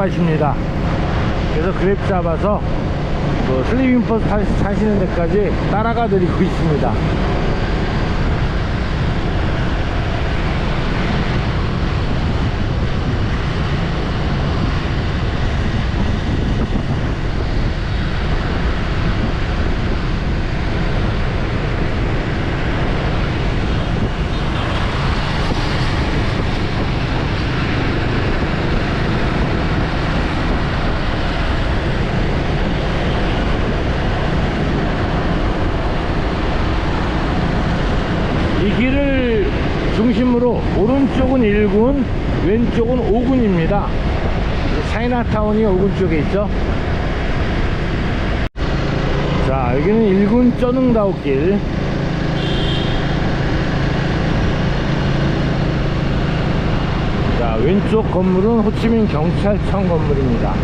가십니다. 그래서 그랩 잡아서 그 슬리핑 버스 타- 타시는 데까지 따라가 드리고 있습니다. 이 길을 중심으로 오른쪽은 1군, 왼쪽은 5군입니다. 차이나타운이 5군 쪽에 있죠. 자, 여기는 1군 쩌능다우길. 자, 왼쪽 건물은 호치민 경찰청 건물입니다.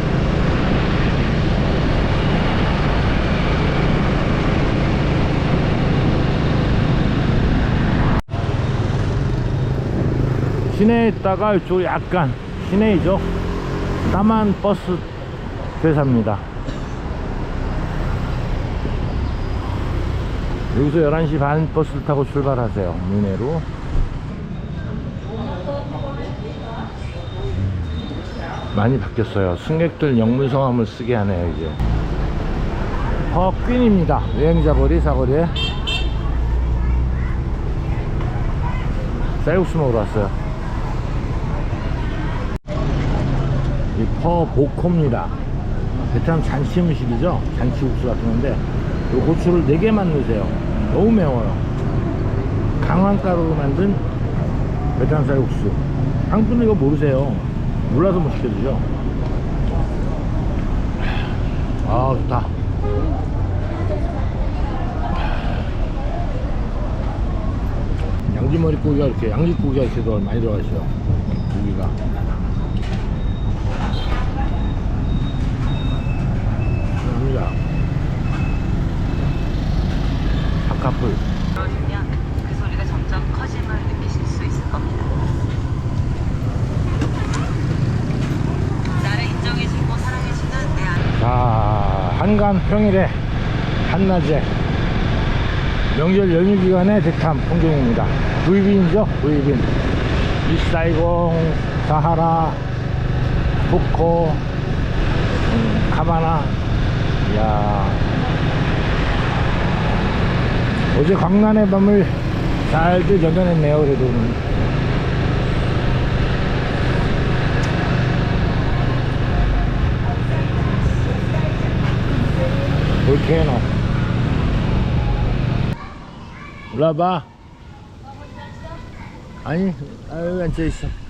시내에 있다가 이쪽 약간 시내이죠. 남한 버스 회사입니다. 여기서 11시 반 버스를 타고 출발하세요. 미내로. 많이 바뀌었어요. 승객들 영문성함을 쓰게 하네요, 이제. 허퀸입니다. 여행자 거리, 사거리에. 쌀국수 먹으러 왔어요. 이 퍼보코입니다. 베트남 잔치 음식이죠. 잔치 국수 같은 건데 이 고추를 4개만 넣으세요. 너무 매워요. 강황가루로 만든 베트남 쌀국수. 한국 분들 이거 모르세요. 몰라서 못 시켜드죠. 아 좋다. 양지머리 고기가 이렇게 양지고기가 이렇게 더 많이 들어가 있어요. 고기가. 합니다. 바 카풀. 들어주면 그 소리가 점점 커짐을 느끼실 수 있을 겁니다. 나를 인정해주고 사랑해주는 내 아내. 자, 한간 평일에 한낮에 명절 연휴 기간의 대탐 풍경입니다. 부이빈이죠, 부이빈. 이사이공, 사하라, 푸코, 음, 카바나. 이야. 어제 광란의 밤을 잘들 견뎌냈네요, 그래도. 오늘. 볼케이노 올라봐 아니 아유 앉아있어 어,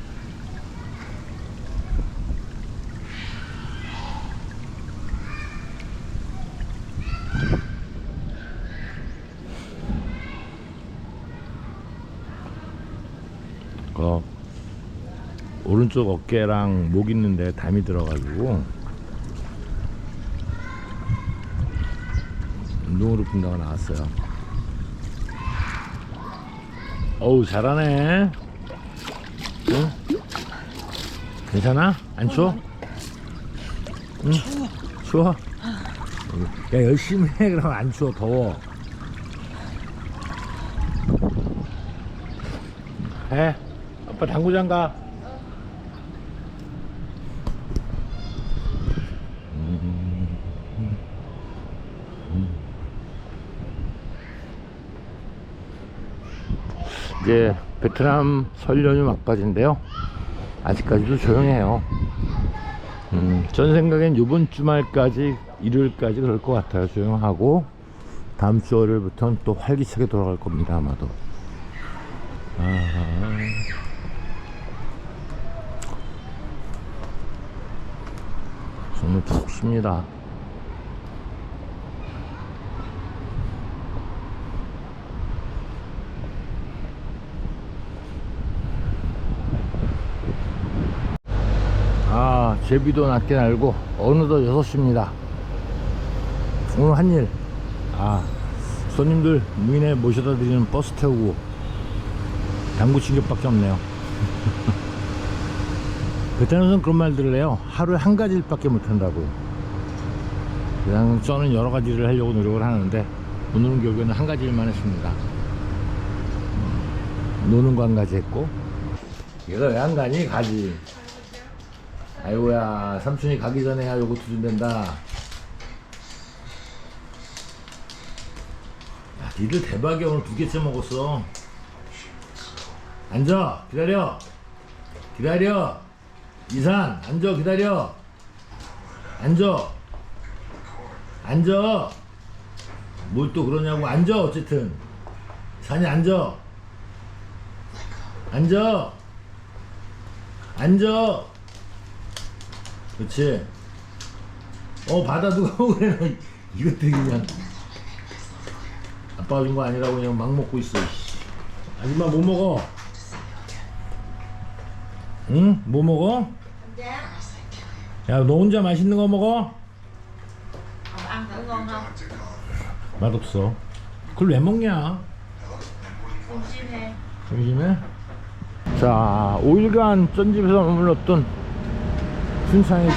오른쪽 어깨랑 목 있는데 담이 들어가지고 운동으로 푼다가 나왔어요. 어우 잘하네. 응? 괜찮아? 안 추워? 응? 추워? 야 열심히 해 그러면 안 추워 더워. 해. 아빠 당구장 가. 이제 베트남 설 연휴 막바지인데요. 아직까지도 조용해요. 음, 전 생각엔 이번 주말까지 일요일까지 그럴 것 같아요. 조용하고 다음 주 월요일부터는 또 활기차게 돌아갈 겁니다. 아마도. 아하. 정말 푹 쉽니다. 아, 제비도 낮게 날고, 어느덧 6시입니다. 오늘 한 일. 아, 손님들 무인에 모셔다 드리는 버스 태우고, 당구 친격밖에 없네요. 베트남에서는 그런 말들을 해요. 하루에 한 가지 일밖에 못 한다고. 그냥 저는 여러 가지 일을 하려고 노력을 하는데 오늘은 결국에는 한 가지 일만 했습니다. 음, 노는 거 한 가지 했고 얘가 왜안 가니? 가지. 아이고야 삼촌이 가기 전에 야 요거트 준댄다. 야 니들 대박이야. 오늘 두 개째 먹었어. 앉아 기다려. 기다려. 이산 앉아 기다려. 앉아. 앉아. 뭘 또 그러냐고. 앉아 어쨌든. 산이 앉아. 앉아. 앉아 그렇지 어 받아 누가 먹으래 이것들이 그냥 아빠가 준거 아니라고 그냥 막 먹고 있어 씨. 아줌마 뭐 먹어 응? 뭐 먹어? 야, 너 혼자 맛있는 거 먹어? 맛없어. 그걸 왜 먹냐? he 조심해. 자, 5일간 쩐집에서 머물렀던 순창에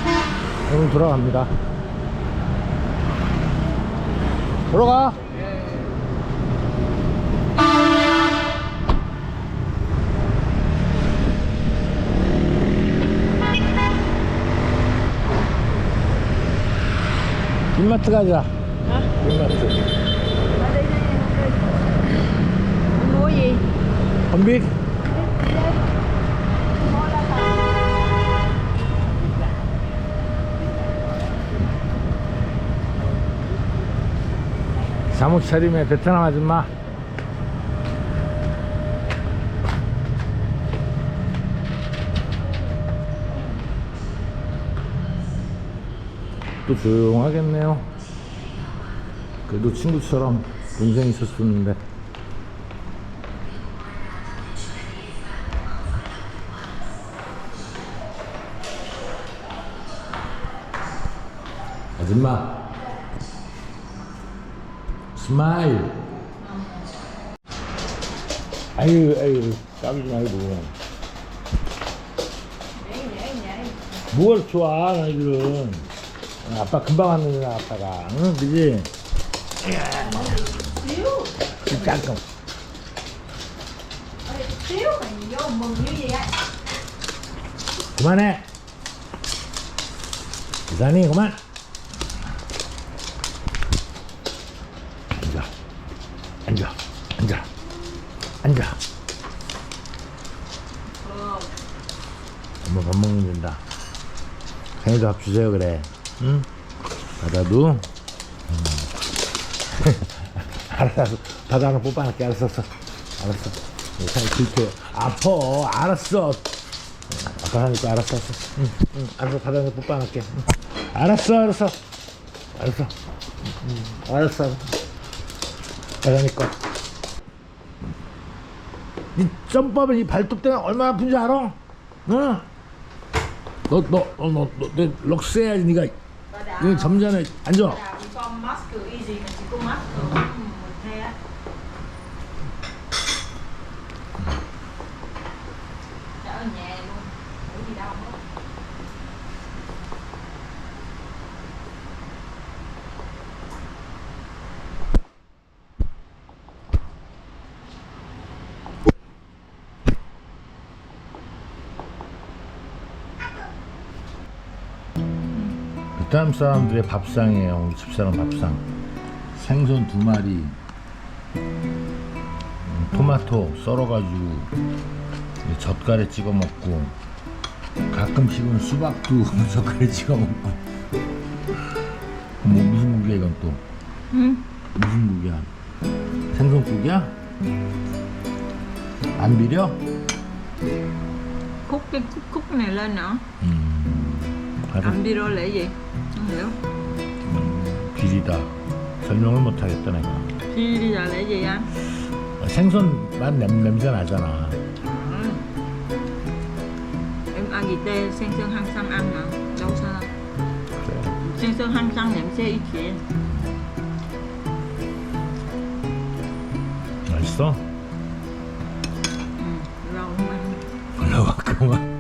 오늘 돌아갑니다. 돌아가! 빈마트 가자. 빈마트. gì 잘못 차림에 베트남 아줌마. 또 조용하겠네요. 그래도 친구처럼 동생이 있었었는데. 아줌마 스마일 아유 아유 까불지 말고. 뭘 좋아 너희들은. 어, 아빠 금방 왔는데 아빠가. 응 그지? 그 잠깐 그만해. 이산이 그만 앉아 앉아. 앉아. 앉아. 엄마 밥 먹는 된다. 생일도 밥 주세요 그래. 응? 받아도? 음. 알았어. 바다 하나 뽑아놓게. 알았어 알았어. 생일 불쾌 아파. 알았어. 아빠 하니까 알았어 알았어. 응, 응, 알았어. 바다 하나 뽑아놓게. 응. 알았어 알았어. 알았어. 응, 응, 알았어 알았어 바다니까 이 점밥은 이 발톱 때문에 얼마나 아픈지 알아? 응? 너, 너, 너, 너, 너, 너 럭스 해야지, 니가. 점잖에 앉아. 베트남 사람들의 밥상이에요. 우리 집사람 밥상. 생선 두 마리, 음, 토마토 썰어가지고 이 젓갈에 찍어 먹고 가끔씩은 수박도 젓갈에 찍어 먹고. 뭐 무슨 국이야 이건 또? 응 무슨 국이야? 생선국이야? 안 비려? khúc cái khúc, khúc này lên nữa gì không hiểu 비리다. 설명을 못 하겠다 내가. là cái gì anh 생선만 냄, 냄새 나잖아. Ừ. em ăn gì tê sen sơn hăng xăm ăn mà đâu sao đâu 그래. sen sơn hăng xăm nem xe ít chuyện 맛있어? ừ. rau không ăn 올라와 그만.